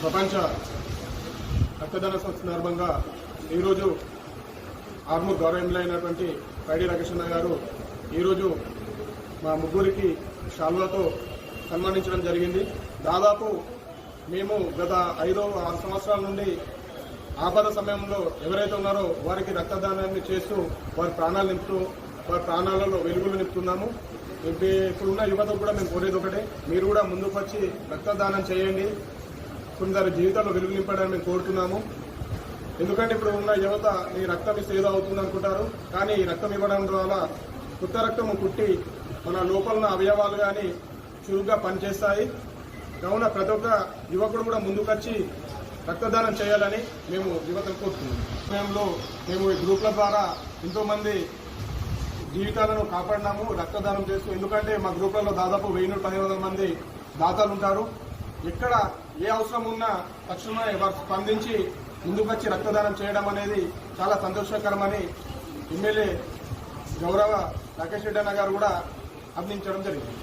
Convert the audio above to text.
ప్రపంచ రక్తదాన సందర్భంగా ఈరోజు ఆర్మూర్ గౌరవమైనటువంటి పైడి రాకేశ్వర గారు ఈరోజు మా ముగ్గురికి శాలువతో సన్మానించడం జరిగింది. దాదాపు మేము గత ఐదో ఆరు సంవత్సరాల నుండి ఆపద సమయంలో ఎవరైతే ఉన్నారో వారికి రక్తదానాన్ని చేస్తూ వారి ప్రాణాలు నింపుతూ వారి ప్రాణాలలో వెలుగులు నింపుతున్నాము. ఇప్పుడు ఇప్పుడున్న యువతకు కూడా మేము కోరేది ఒకటే మీరు కూడా ముందుకు వచ్చి రక్తదానం చేయండి. కొందరి జీవితాల్లో వెలుగు నింపడానికి మేము కోరుతున్నాము. ఎందుకంటే ఇప్పుడు ఉన్న యువత ఈ రక్తం ఇస్తే ఏదో అవుతుంది అనుకుంటారు. కానీ ఈ రక్తం ఇవ్వడం ద్వారా కొత్త రక్తము పుట్టి మన లోపల ఉన్న అవయవాలు కానీ చురుగ్గా పనిచేస్తాయి. కావున ప్రతి ఒక్క యువకుడు కూడా ముందుకొచ్చి రక్తదానం చేయాలని మేము యువతను కోరుతున్నాం. సమయంలో మేము ఈ గ్రూప్ల ద్వారా ఎంతోమంది జీవితాలను కాపాడినాము రక్తదానం చేస్తూ. ఎందుకంటే మా గ్రూప్లలో దాదాపు వెయ్యి నూట పది మంది దాతలు ఉంటారు. ఎక్కడ ఏ అవసరం ఉన్నా తక్షణమే వారు స్పందించి ముందుకొచ్చి రక్తదానం చేయడం అనేది చాలా సంతోషకరమని ఎమ్మెల్యే గౌరవ రాకేష్ రెడ్డి అన్న గారు కూడా అభినందించడం జరిగింది.